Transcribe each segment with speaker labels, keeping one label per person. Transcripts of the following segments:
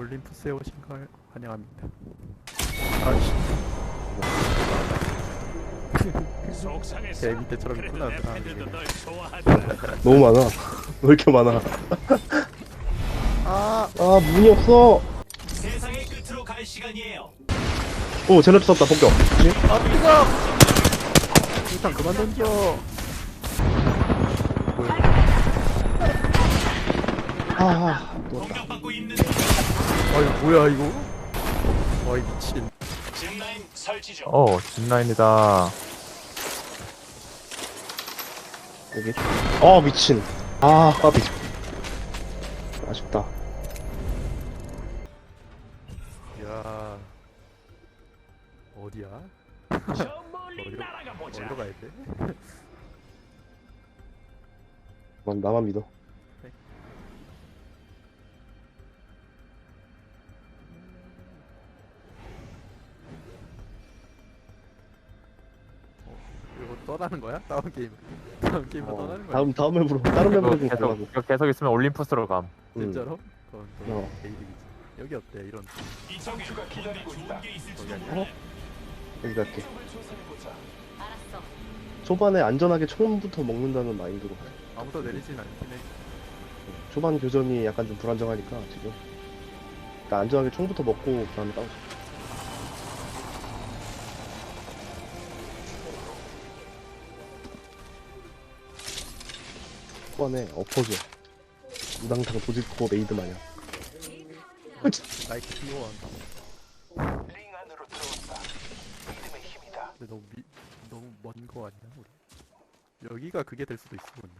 Speaker 1: 올림푸스에 오신 걸 환영합니다. 아씨,
Speaker 2: 속상했어.
Speaker 1: 제 밑에처럼
Speaker 2: 그래도
Speaker 1: 아,
Speaker 2: 팬들도. 널 좋아하더라.
Speaker 3: 너무 많아. 왜 이렇게 많아?
Speaker 1: 아,
Speaker 3: 아, 문이 없어.
Speaker 2: 세상의 끝으로 갈 시간이에요.
Speaker 3: 오, 제네트 썼다, 폭격.
Speaker 1: 아 뜨거! 일단 그만 던져. 뭐야?
Speaker 3: 아,
Speaker 2: 있는
Speaker 1: 아 이거 뭐야 이거? 어이 미친.
Speaker 2: 짚라인 설치 중.
Speaker 4: 어, 짚라인이다.
Speaker 3: 여기. 아, 미친. 아, 까비. 아쉽다.
Speaker 1: 야 어디야?
Speaker 2: 저 멀리
Speaker 1: 어디로-
Speaker 2: 날아가 보자.
Speaker 1: 어디로 가야 돼?
Speaker 3: 넌 나만 믿어.
Speaker 1: 떠나는 거야? 다운 게임. 다운 게임으로
Speaker 3: 어,
Speaker 1: 떠나는 거야?
Speaker 3: 다음, 다음 맵으로, 다른
Speaker 4: 이거
Speaker 3: 맵으로 좀
Speaker 4: 계속,
Speaker 3: 가려고.
Speaker 4: 이거 계속 있으면 올림푸스로 감.
Speaker 3: 음.
Speaker 1: 진짜로? 그건 또
Speaker 3: 어.
Speaker 1: 개이득이지. 여기 어때? 이런.
Speaker 2: 이쪽에 기다리고 있다. 게 있을지도
Speaker 1: 어?
Speaker 3: 여기 갈게.
Speaker 5: 알았어.
Speaker 3: 초반에 안전하게 총부터 먹는다는 마인드로.
Speaker 1: 아무도 내리진 않긴 해.
Speaker 3: 초반 교전이 약간 좀 불안정하니까, 지금. 일단 안전하게 총부터 먹고, 그 다음에 싸우자. 초반에 엎어져. 우당탕 도집고 메이드 마냥.
Speaker 1: 나이트 T1.
Speaker 2: 링 안으로 들어온다. 믿음의 힘이다.
Speaker 1: 근데 너무 미, 너무 먼 거 아니야 우리? 여기가 그게 될 수도 있어 근데.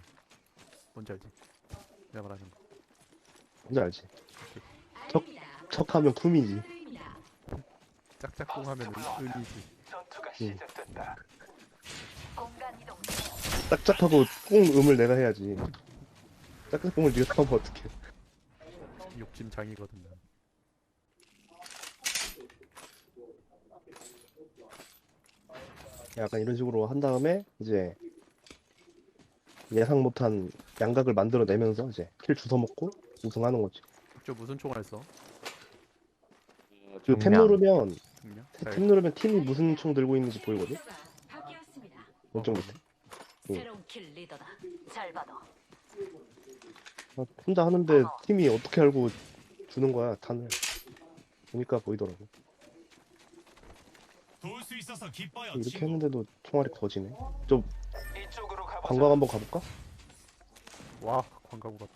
Speaker 1: 뭔지 알지? 내가 말하는 거.
Speaker 3: 뭔지 알지? 척, 척하면 쿰이지.
Speaker 1: 짝짝꿍 하면 은, 은이지.
Speaker 2: 전투가
Speaker 3: 응.
Speaker 2: 시작됐다.
Speaker 3: 짝짝하고 꽁 음을 내가 해야지. 짝짝꿍을 네가 하면 어떡해.
Speaker 1: 욕심 장이거든 난.
Speaker 3: 약간 이런 식으로 한 다음에 이제 예상 못한 양각을 만들어내면서 이제 킬 주워 먹고 우승하는 거지.
Speaker 1: 저 무슨 총알 써?
Speaker 3: 그탭
Speaker 4: 중량.
Speaker 3: 누르면? 탭 누르면 팀이 무슨 총 들고 있는지 보이거든.
Speaker 5: 바뀌었습니다.
Speaker 3: 왼쪽 밑에. 응.
Speaker 5: 새로운 킬 리더다. 잘 봐도.
Speaker 3: 아, 혼자 하는데 팀이 어떻게 알고 주는 거야 탄을. 보니까 보이더라고.
Speaker 2: 도울 수 있어서 기뻐요.
Speaker 3: 이렇게
Speaker 2: 친구.
Speaker 3: 했는데도 총알이 거지네. 좀
Speaker 2: 이쪽으로 가보자.
Speaker 3: 관광 한번 가볼까?
Speaker 1: 와 광가구 같다.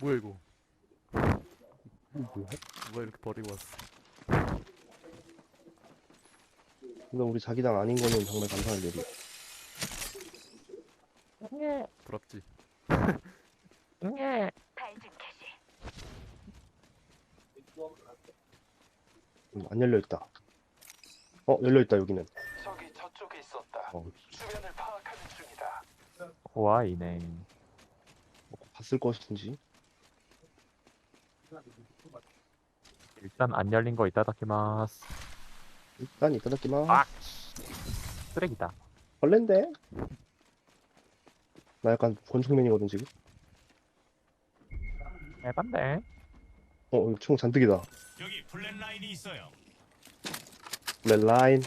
Speaker 1: 뭐야 이거?
Speaker 3: 뭐야?
Speaker 1: 누가 이렇게 버리고 왔어?
Speaker 3: 근데 우리 자기장 아닌 거는 정말 감사한 일이야.
Speaker 1: 부럽지.
Speaker 5: 탈진 캐시.
Speaker 3: 음, 안 열려 있다. 어 열려 있다 여기는.
Speaker 2: 저기 저쪽에 있었다.
Speaker 3: 어,
Speaker 2: 주변을 파악하는 중이다.
Speaker 4: 와이네.
Speaker 3: 봤을 것인지.
Speaker 4: 일단 안 열린 거 이따다키마스.
Speaker 3: 일단 이따다키마.
Speaker 4: 아! 쓰레기다.
Speaker 3: 벌레인데? 나 약간 권총맨이거든 지금.
Speaker 4: 에반데?
Speaker 3: 어, 이거 총 잔뜩이다.
Speaker 2: 여기 플랫 라인이 있어요.
Speaker 3: 렐라인,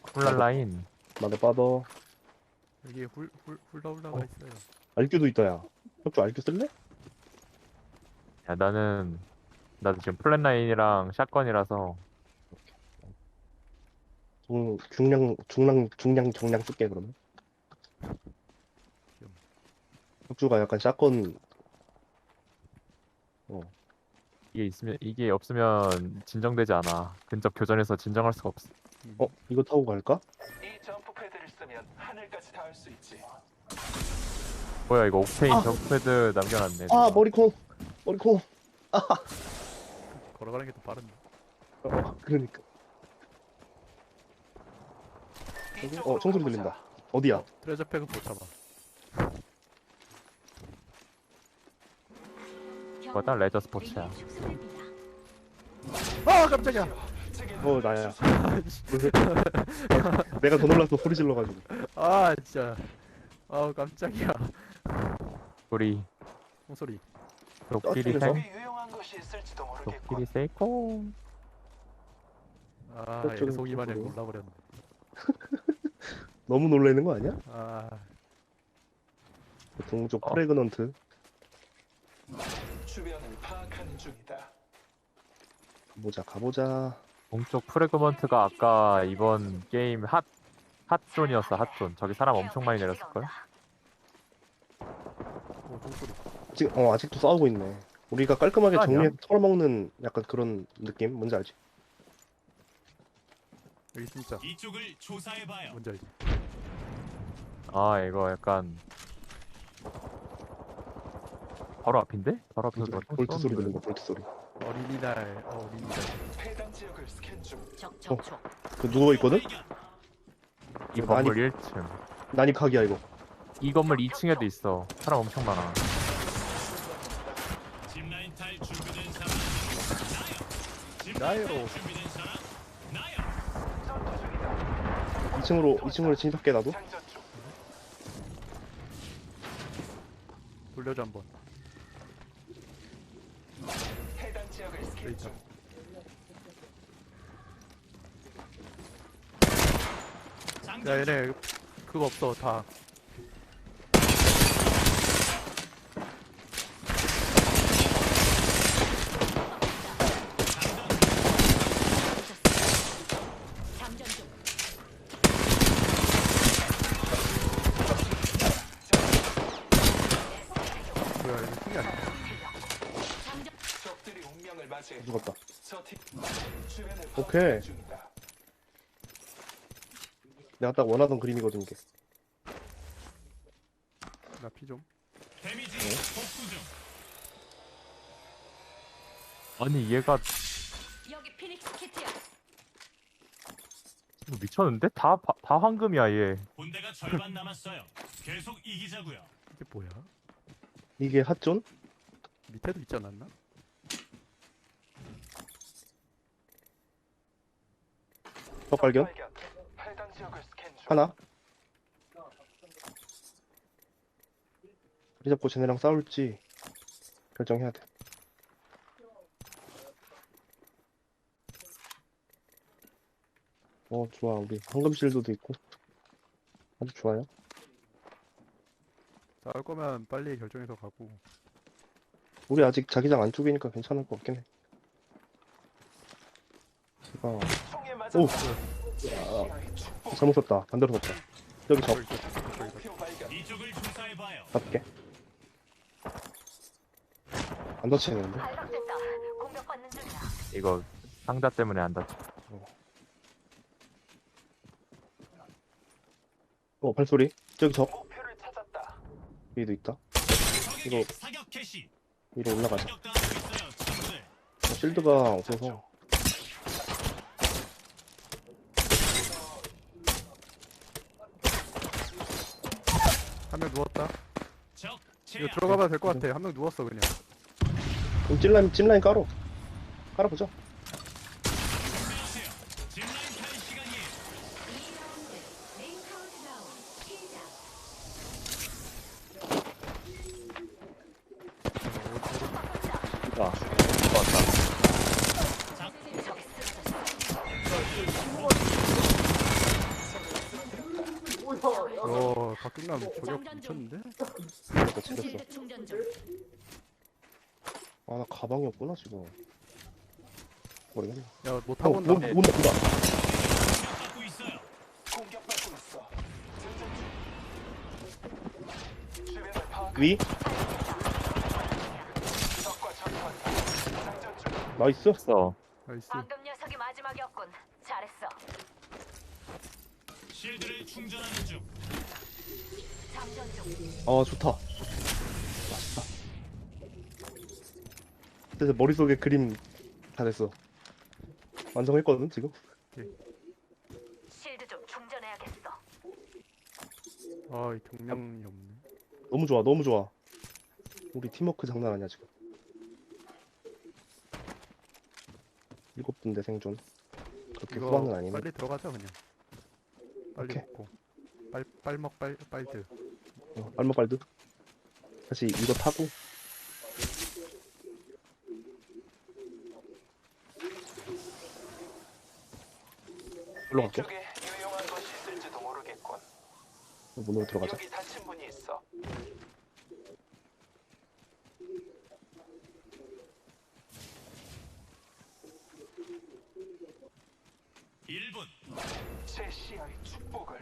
Speaker 4: 쿨랄라인.
Speaker 3: 마드 빠더,
Speaker 1: 여기 훌, 훌, 훌라훌라가
Speaker 4: 어.
Speaker 1: 있어요.
Speaker 3: 알규도 있다, 야. 협조 알규 쓸래?
Speaker 4: 야, 나는, 나도 지금 플랫 라인이랑 샷건이라서,
Speaker 3: 중, 중량, 중량, 중량, 정량 쓸게, 그러면. 협주가 약간 샷건,
Speaker 4: 이게 있으면, 이게 없으면 진정되지 않아. 근접 교전에서 진정할 수가 없어.
Speaker 1: 음,
Speaker 3: 어, 이거 타고 갈까?
Speaker 2: 이 점프 패드를 쓰면 하늘까지 닿을 수 있지.
Speaker 4: 뭐야, 이거 옥테인
Speaker 3: 아.
Speaker 4: 점프패드 남겨놨네.
Speaker 3: 아,
Speaker 4: 누가.
Speaker 3: 머리콩! 머리콩!
Speaker 1: 걸어가는 게 더 빠른데.
Speaker 3: 어, 그러니까. 어, 총소리 들린다. 어디야?
Speaker 1: 트레저 팩은 못 참아.
Speaker 4: 뭐다? 레저 스포츠야.
Speaker 1: 아 깜짝이야.
Speaker 3: 어, 나야. 내가 더 놀라서 소리 질러가지고.
Speaker 1: 아 진짜. 아우 깜짝이야.
Speaker 4: 우리?
Speaker 2: 여기 유용한 것이 있을지도
Speaker 4: 도끼리 세이코.
Speaker 1: 아
Speaker 3: 저쪽은
Speaker 1: 애속이 마냥. 놀라버렸네
Speaker 3: 너무 놀라는 거 아니야?
Speaker 1: 아
Speaker 3: 동쪽
Speaker 4: 어.
Speaker 3: 프레그넌트
Speaker 2: 주변을 파악하는 중이다.
Speaker 3: 가보자 가보자
Speaker 4: 동쪽 프레그먼트가 아까 이번 게임 핫 핫존이었어 핫존. 저기 사람 엄청 많이 내렸을 걸.
Speaker 1: 오, 종소리
Speaker 3: 아직, 어, 아직도 싸우고 있네 우리가 깔끔하게
Speaker 4: 아니야?
Speaker 3: 정리해 털어먹는 약간 그런 느낌 뭔지 알지?
Speaker 1: 여기 진짜
Speaker 6: 이쪽을 조사해봐요.
Speaker 1: 뭔지 알지?
Speaker 4: 아 이거 약간 바로 앞인데? 바로 앞에서 누가 총
Speaker 3: 볼트 소리
Speaker 4: 쏘는데.
Speaker 3: 들린 거 볼트 소리
Speaker 1: 어린이날 어린이날
Speaker 2: 해당 지역을 스캔 중.
Speaker 5: 적 접촉.
Speaker 3: 그 누워 있거든?
Speaker 4: 이
Speaker 3: 많이-
Speaker 4: 건물 1층.
Speaker 3: 난입각이야 이거
Speaker 4: 이 건물 2층에도 있어. 사람 엄청 많아.
Speaker 6: 짚라인 탈 준비된 사람 나요.
Speaker 1: 나요.
Speaker 6: 짚라인 탈 준비된 사람 나요.
Speaker 3: 2층으로 2층으로 진입할게 나도.
Speaker 1: 돌려줘 한번
Speaker 2: 해당 지역을 스캔
Speaker 1: 여기 있다 야 얘네 그거 없어 다
Speaker 5: 장전 중.
Speaker 1: 뭐야 이거 팀이 아니야
Speaker 5: 장전.
Speaker 2: 적들이 운명을 맞이해.
Speaker 3: 죽었다
Speaker 2: 저팀 주변을
Speaker 3: 오케이. 내가 딱 원하던 그림이거든 이게
Speaker 1: 나 피 좀
Speaker 6: 데미지 복수 중.
Speaker 4: 아니 얘가
Speaker 5: 여기 피닉스 키트야.
Speaker 4: 미쳤는데? 다, 바- 다 황금이야 얘.
Speaker 6: 군대가 절반 남았어요. 계속 이기자고요.
Speaker 1: 이게 뭐야
Speaker 3: 이게 핫존?
Speaker 1: 밑에도 있지 않았나?
Speaker 3: 적 발견? 하나 우리 잡고 쟤네랑 싸울지 결정해야 돼 어, 좋아. 우리 황금 실드도 있고. 아주 좋아요.
Speaker 1: 싸울 거면 빨리 결정해서 가고
Speaker 3: 우리 아직 자기장 안쪽이니까 괜찮을 것 같긴 해. 제가 오!
Speaker 2: 축복.
Speaker 3: 잘못 썼다. 반대로 썼다. 여기
Speaker 6: 조사해봐요.
Speaker 3: 잡게. 안 다치는데?
Speaker 4: 이거 상자 때문에 안 다쳐.
Speaker 3: 어, 발소리. 저기
Speaker 2: 찾았다.
Speaker 3: 위에도 있다. 이거-. 위로 올라가자.
Speaker 6: 어,
Speaker 3: 실드가 없어서.
Speaker 1: 한 명 누웠다
Speaker 6: 적
Speaker 1: 이거. 들어가봐도 될 것 같아 한 명 누웠어 그냥
Speaker 3: 그럼 찔라인, 찔라인 깔어. 깔아보자.
Speaker 6: 준비하세요. 짚라인 탈 시간이에요.
Speaker 5: 2라운드 메인 카운트다운 시작.
Speaker 3: 자,
Speaker 5: 저기 쓰러졌어.
Speaker 1: 어 박근남 저격
Speaker 5: 장전 중.
Speaker 1: 미쳤는데?
Speaker 3: 지렸어.
Speaker 5: 실드 충전 중.
Speaker 3: 아, 나 가방이 없구나, 지금. 모르겠네.
Speaker 1: 야 못
Speaker 3: 어,
Speaker 1: 타고
Speaker 3: 뭐,
Speaker 1: 온다
Speaker 6: 있어요.
Speaker 2: 공격받고 있어. 장전 중. 주변을 파악.
Speaker 3: 위?
Speaker 2: 적과 전투한다. 장전 중.
Speaker 3: 나이스.
Speaker 4: 없어.
Speaker 1: 나이스
Speaker 5: 방금 녀석이 마지막이었군. 잘했어.
Speaker 6: 실드를 충전하는 중.
Speaker 3: 아, 좋다. 그래서 머릿속에 그림 다 됐어. 완성했거든, 지금?
Speaker 5: 실드 좀 충전해야겠어.
Speaker 1: 아이 경량이 없네
Speaker 3: 너무 좋아, 너무 좋아. 우리 팀워크 장난 아니야, 지금. 일곱 분대 생존. 그렇게
Speaker 1: 이거
Speaker 3: 후반은 아니네.
Speaker 1: 빨리 들어가자 그냥 빨리
Speaker 3: 오케이.
Speaker 1: 먹고 빨 빨먹 빨 빨드.
Speaker 3: 어, 빨목 빨드. 다시 이거 타고. 일로 갈게.
Speaker 2: 이쪽에 유용한 것이 있을지도 모르겠군.
Speaker 3: 어, 문으로 들어가자.
Speaker 2: 여기 다친 분이 있어. 제 시야의 축복을.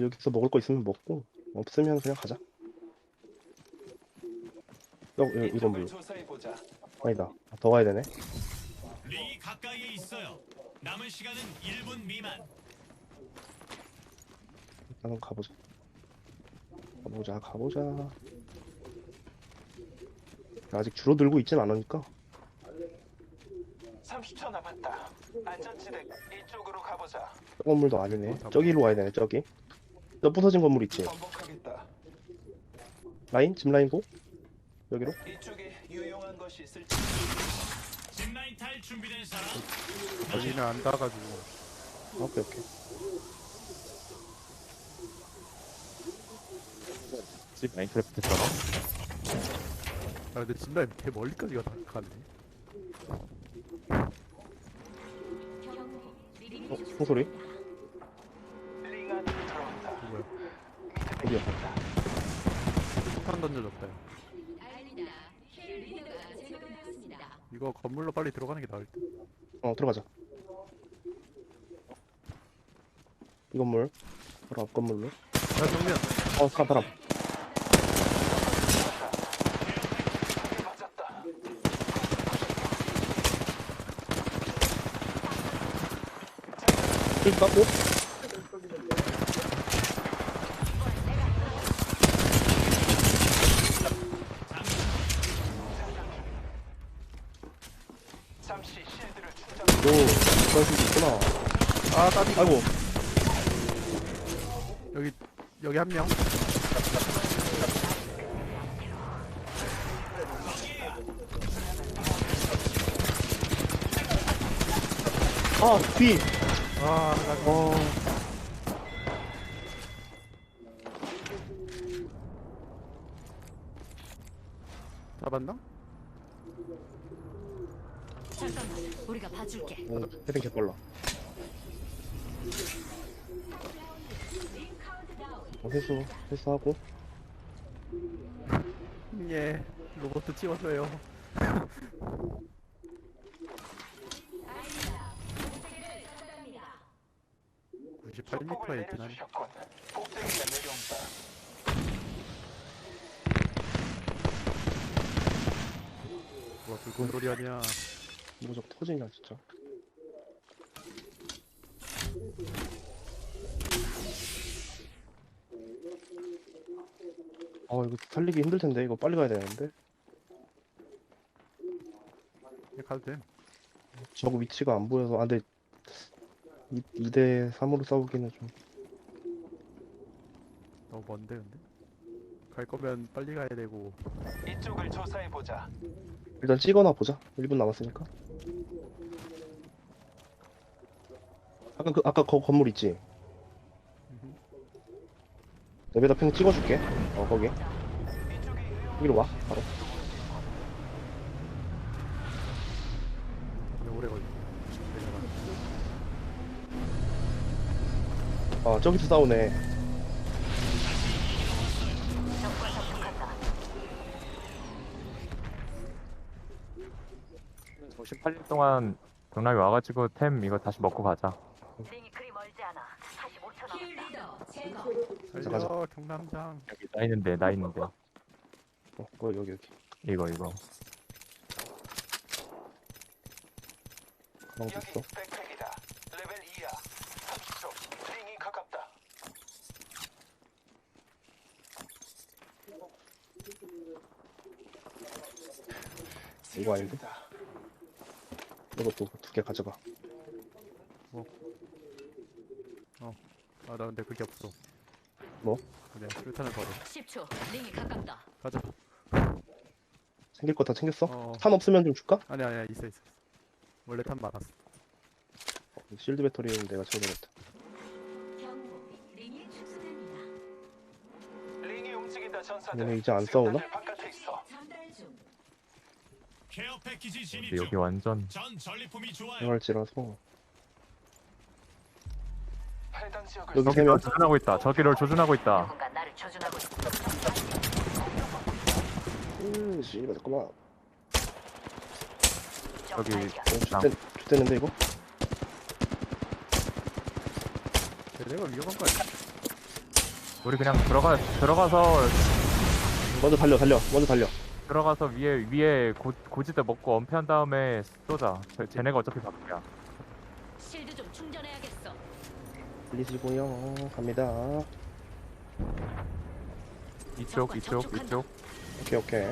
Speaker 3: 여기서 먹을 거 있으면 먹고 없으면 그냥 가자. 어, 이- 이건 뭐?
Speaker 2: 보자.
Speaker 3: 아니다. 아, 더 가야 되네.
Speaker 6: 링이 가까이에 있어요. 남은 시간은 1분 미만.
Speaker 3: 일단은 가보자. 가보자, 가보자. 아직 줄어들고 있진 않으니까
Speaker 2: 30초 남았다. 안전지대 이쪽으로 가보자.
Speaker 3: 저 건물도 아니네. 저기로 가야 되네. 저기. 저 부서진 건물 있지.
Speaker 2: 번복하겠다.
Speaker 3: 라인, 집 라인 고. 여기로.
Speaker 2: 이쪽에 유용한 것이 있을지.
Speaker 6: 짚라인 탈 준비된 사람?
Speaker 1: 여기는 안
Speaker 3: 아, 오케이, 오케이.
Speaker 4: 집 마인크래프트처럼.
Speaker 1: 아 근데 진라임 개 멀리까지 가, 가네
Speaker 3: 어, 총소리? 어디야?
Speaker 1: 폭탄 던져줬다 이거 건물로 빨리 들어가는 게 나을 듯
Speaker 3: 어, 들어가자. 이 건물. 바로 앞 건물로.
Speaker 1: 야 정면
Speaker 3: 어, 사람, 사람. 힐 깎고.
Speaker 2: 잠시 실드를 충전.
Speaker 3: 오, 그런 식이 있구나.
Speaker 1: 아 까비
Speaker 3: 아이고,
Speaker 1: 여기 여기 한명
Speaker 3: 아, 뒤!
Speaker 1: 아 나-
Speaker 3: 어,
Speaker 1: 잡았나?
Speaker 5: 잠깐만, 우리가 봐줄게.
Speaker 3: 어, 헤딩 개빨라. 회수, 회수하고.
Speaker 1: 예 로봇 찍었어요 98m에 있긴 하네
Speaker 2: 내려주셨군. 복제기가 내려온다.
Speaker 1: 와 불꽃 소리 아니야
Speaker 3: 무적 터지냐, 진짜. 어, 이거 살리기 힘들 텐데. 이거 빨리 가야 되는데.
Speaker 1: 그냥 가도 돼
Speaker 3: 저거 위치가 안 보여서. 아, 근데 2, 대 3으로 싸우기는 좀.
Speaker 1: 너무 먼데 근데 갈 거면 빨리 가야 되고
Speaker 2: 이쪽을 조사해 보자.
Speaker 3: 일단 찍어놔 보자. 1분 남았으니까. 아까 그 아까 거 건물 있지. 여기다 팽 찍어줄게. 어 거기. 여기로 와. 바로.
Speaker 1: 근데 오래 걸려
Speaker 3: 아 저기서 싸우네.
Speaker 5: 접촉한다.
Speaker 4: 58일 동안 동남이 와가지고 템 이거 다시 먹고 가자.
Speaker 3: 가자.
Speaker 1: 살려 경남장
Speaker 4: 여기 나 있는데 나 있는데
Speaker 3: 어, 거 여기 여기.
Speaker 4: 이거 이거.
Speaker 3: 가방
Speaker 2: 여기
Speaker 3: 있어.
Speaker 2: 백팩이다. 레벨 2야. 30초. 링이 가깝다.
Speaker 3: 이거 아닌데? 이것도 두 개 가져가.
Speaker 1: 아나 근데 그게 없어
Speaker 3: 뭐?
Speaker 1: 그냥 술탄을 버려
Speaker 5: 10초. 링이 가깝다.
Speaker 1: 가자
Speaker 3: 생길 거 다 챙겼어?
Speaker 1: 어
Speaker 3: 탄 없으면 좀 줄까?
Speaker 1: 아니 아니야 있어 있어 있어. 원래 탄 많았어
Speaker 3: 어, 실드 배터리는 내가.
Speaker 5: 링이 축소됩니다.
Speaker 2: 링이 움직인다 전사들.
Speaker 3: 얘네 이제 안 싸우나?
Speaker 2: 수류탄들 바깥에 있어.
Speaker 5: 전달 중.
Speaker 6: 케어 패키지 진입
Speaker 4: 근데
Speaker 6: 중.
Speaker 4: 여기 완전
Speaker 6: 전 전리품이 좋아요.
Speaker 3: 생활지라서 여기 세
Speaker 4: 저기를
Speaker 3: 명.
Speaker 4: 조준하고 있다. 저기를 조준하고 있다.
Speaker 5: 누군가 나를 조준하고 있어.
Speaker 3: 음, 씨발 잠깐만.
Speaker 4: 여기
Speaker 3: 어,
Speaker 4: 아.
Speaker 3: 좋대, 좋대는데 이거?
Speaker 1: 내가 위험한 거 아니야?
Speaker 4: 우리 그냥 들어가 들어가서
Speaker 3: 먼저 달려, 달려, 먼저 달려.
Speaker 4: 들어가서 위에 위에 고, 고지대 먹고 엄폐한 다음에 쏘자. 쟤- 쟤네가 어차피 바뀌야.
Speaker 5: 실드 좀 충전해야겠어.
Speaker 3: 달리시고요. 갑니다.
Speaker 4: 이쪽 이쪽 이쪽.
Speaker 3: 오케이, 오케이.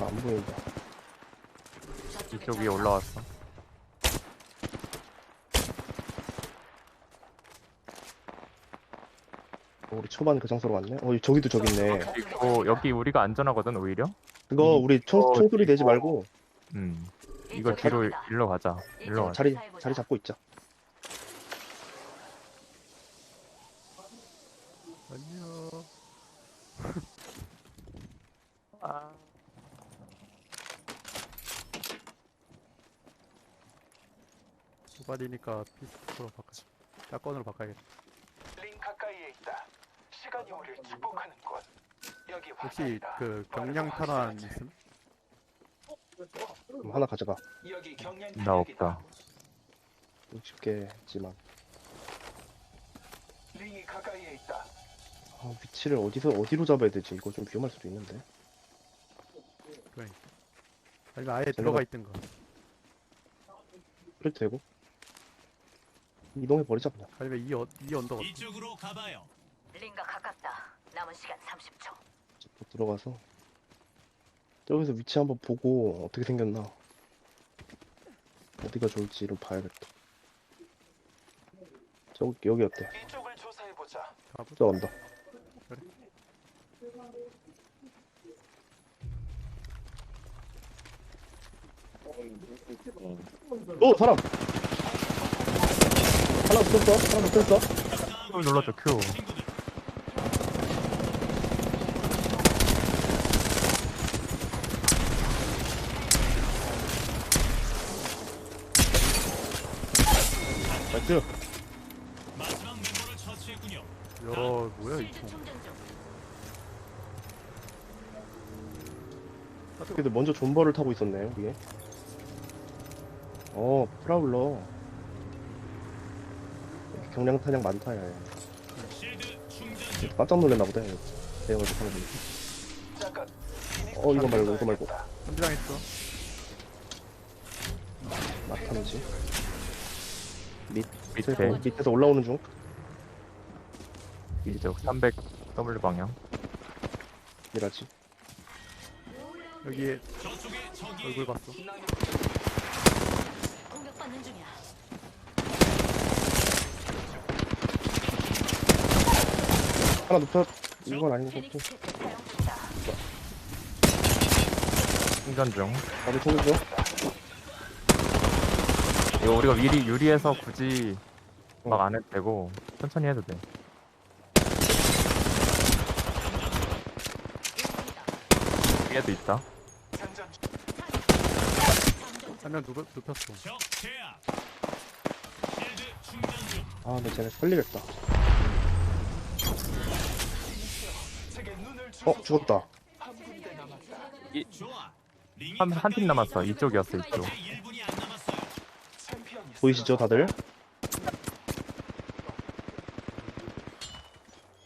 Speaker 3: 아, 안 보인다.
Speaker 4: 이쪽 위에 올라왔어.
Speaker 3: 어, 우리 초반 그 장소로 왔네. 어, 저기도 저기 있네.
Speaker 4: 그리고 여기 우리가 안전하거든 오히려.
Speaker 3: 그거
Speaker 4: 이-
Speaker 3: 우리 총,
Speaker 4: 어,
Speaker 3: 총소리 내지 말고
Speaker 4: 음. 이거 뒤로. 일로 가자. 일로 가자.
Speaker 3: 자리. 자리 잡고 있자.
Speaker 1: 안녕. 도발이니까 피스톨로 바꿔. 짝건으로 바꿔야겠다.
Speaker 2: 링 가까이에 있다. 시간이 우리를 축복하는 곳. 여기
Speaker 1: 혹시
Speaker 2: 화살이다.
Speaker 1: 그 경량 탄환. 있음?
Speaker 3: 그럼 하나 가져가.
Speaker 4: 나. 없다.
Speaker 3: 60개 했지만.
Speaker 2: 링이 가까이에 있다.
Speaker 3: 아, 위치를 어디서, 어디로 잡아야 되지? 이거 좀 위험할 수도 있는데.
Speaker 1: 그러니까. 아니면 아예 들어가 있든가.
Speaker 3: 그래도 되고. 이동해 버리자, 그냥.
Speaker 1: 아니면 이, 어, 이 언덕
Speaker 6: 이쪽으로 가봐요.
Speaker 5: 링가 가깝다. 남은 시간 30초.
Speaker 3: 또 들어가서. 저기서 위치 한번 보고, 어떻게 생겼나. 어디가 좋을지를 봐야겠다. 저기, 여기 어때?
Speaker 2: 이쪽을 조사해 보자.
Speaker 3: 저 언덕.
Speaker 1: 그래.
Speaker 3: 오, 사람! 하나 붙었어? 하나 붙었어?
Speaker 4: 큐 눌러줘 큐.
Speaker 3: 나이스.
Speaker 6: 마지막 멤버를 처치했군요.
Speaker 1: 야, 뭐야 이
Speaker 5: 실드
Speaker 1: 총.
Speaker 5: 충전 중.
Speaker 3: 근데 먼저 존버를 타고 있었네, 여기에. 어, 프라울러. 경량 탄약 많다, 야. 깜짝 놀랐나 보다, 야. 대형을 타는 거.
Speaker 2: 잠깐.
Speaker 3: 어, 이거 말고, 이거 말고.
Speaker 1: 선지당했어.
Speaker 3: 막탐지. 밑,
Speaker 4: 밑에
Speaker 3: 밑에서, 밑에서 올라오는 중.
Speaker 4: 이쪽 300 W 방향.
Speaker 3: 이라지.
Speaker 1: 여기에 얼굴 봤어.
Speaker 5: 공격받는 중이야.
Speaker 3: 하나 눕혀. 이건 아닌 것 같고.
Speaker 5: 피닉스 사용 중이다.
Speaker 4: 충전 중.
Speaker 3: 나도 챙겨줘.
Speaker 4: 이거 우리가 미리 유리해서 굳이 막
Speaker 3: 어.
Speaker 4: 안 해도 되고 천천히 해도 돼. 위에도 있다.
Speaker 1: 한명 눕혔어.
Speaker 3: 아, 근데 쟤네
Speaker 2: 눈을
Speaker 3: 어. 죽었다.
Speaker 4: 한한한 팀 남았어. 이쪽이었어 이쪽.
Speaker 6: 이제 1분이 안 남았어요.
Speaker 2: 챔피언이
Speaker 3: 보이시죠, 다들?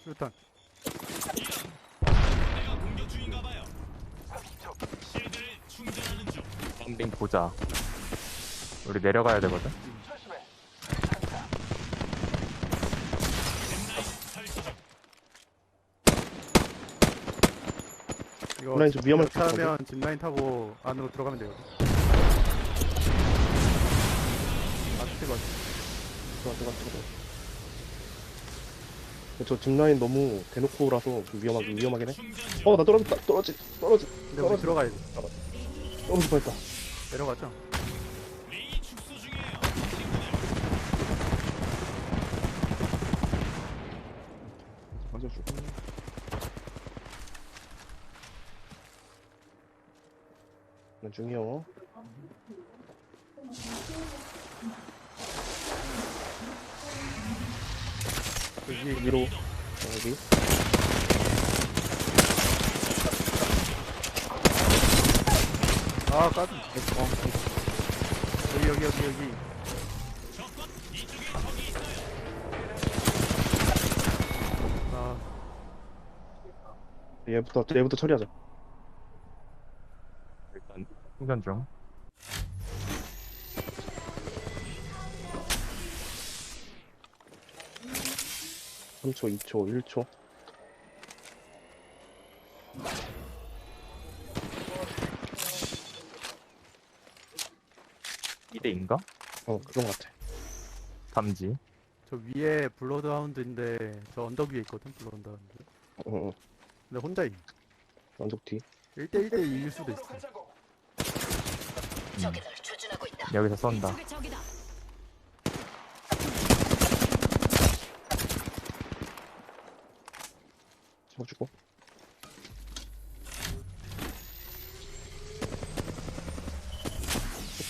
Speaker 1: 일단
Speaker 6: 내가 공격 중인가 봐요.
Speaker 2: 30초.
Speaker 6: 실드를 충전하는 중.
Speaker 4: 빙 보자. 우리 내려가야 되거든.
Speaker 1: 이거
Speaker 3: 온라인 좀 위험할 것 같은데?
Speaker 1: 타면 짚라인 타고 안으로 들어가면 돼요.
Speaker 3: 뜨거 뜨거 뜨거 뜨거 저 뒷라인 너무 대놓고라서 위험하긴 위험하긴 해. 어 나 떨어졌다 떨어지 떨어지
Speaker 1: 근데 우리 떨어지 들어가야 돼.
Speaker 3: 떨어질 뻔했다.
Speaker 1: 내려가죠.
Speaker 6: 완전
Speaker 3: 죽었네. 난 중이요.
Speaker 1: 여기
Speaker 3: 위로 여기
Speaker 1: 아 까비 여기 여기 여기 여기
Speaker 6: 있어요.
Speaker 1: 아
Speaker 3: 얘부터 얘부터 처리하자.
Speaker 4: 일단 충전 중.
Speaker 3: 삼초 2초, 1초.
Speaker 4: 이대인가
Speaker 3: 어 그런 것 같아.
Speaker 4: 담지.
Speaker 1: 저 위에 블러드하운드인데 저 언덕 위에 있거든 블러드하운드
Speaker 3: 어, 어.
Speaker 1: 근데 혼자 임
Speaker 3: 완전 뒤.
Speaker 1: 1대1대2일 수도
Speaker 2: 쪽으로
Speaker 1: 있어
Speaker 5: 있다.
Speaker 4: 여기서 쏜다.
Speaker 5: 이쪽에 적이다.
Speaker 3: 쳐주고.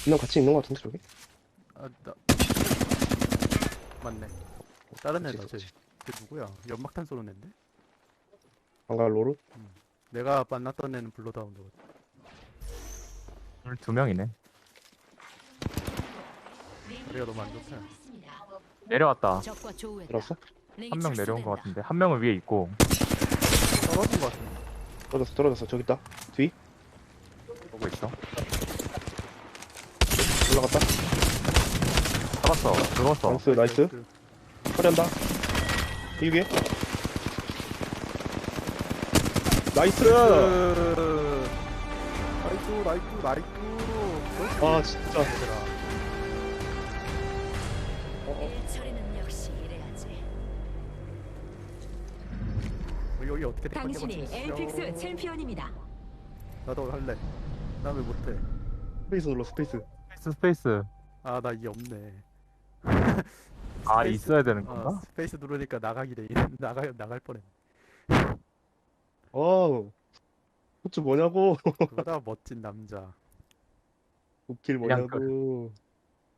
Speaker 3: 그냥 같이 있는 것 같은데 저기?
Speaker 1: 아 나 맞네 다른 애다 쟤. 쟤 누구야 연막탄 쏘는 애인데
Speaker 3: 방갈 로르?
Speaker 1: 내가 만났던 애는 블러드하운드
Speaker 4: 오늘 두 명이네.
Speaker 1: 다리가 너무 안 좋다
Speaker 4: 내려왔다.
Speaker 3: 들었어?
Speaker 4: 한 명 내려온 것 같은데 한 명은 위에 있고
Speaker 1: 떨어진 것 같은데
Speaker 3: 떨어졌어, 떨어졌어. 저기 있다. 뒤?
Speaker 4: 보고 있어.
Speaker 3: 올라갔다.
Speaker 4: 잡았어. 들어왔어.
Speaker 3: 나이스, 나이스. 처리한다. 이 위에. 나이스!
Speaker 1: 나이스 나이스 나이스
Speaker 3: 아, 진짜.
Speaker 1: 얘들아 여기, 어떻게 될 건지
Speaker 7: 당신이? 엘픽스 챔피언입니다.
Speaker 1: 나도 할래 나 왜 못해
Speaker 3: 스페이스 눌러, 스페이스.
Speaker 4: 스페이스 스페이스.
Speaker 1: 아 나 이 없네
Speaker 4: 아
Speaker 1: 스페이스-
Speaker 4: 있어야 되는
Speaker 1: 어,
Speaker 4: 건가?
Speaker 1: 스페이스 누르니까 나가기 돼 나가 나갈 뻔했
Speaker 3: 어우. 호주 뭐냐고.
Speaker 1: 그거다 멋진 남자
Speaker 3: 웃길
Speaker 4: 그냥
Speaker 3: 뭐냐고.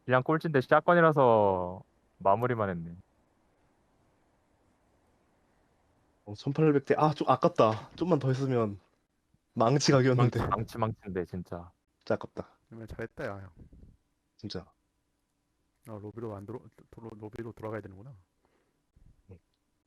Speaker 4: 그냥 꼴찌인데 샷건이라서 마무리만 했네.
Speaker 3: 어, 1800대. 아, 좀 아깝다. 좀만 더 했으면 망치 각이었는데.
Speaker 4: 망치 망치인데 진짜.
Speaker 3: 진짜 아깝다.
Speaker 1: 정말 잘했다 야 형.
Speaker 3: 진짜.
Speaker 1: 아 로비로 안 들어 도로, 로비로 돌아가야 되는구나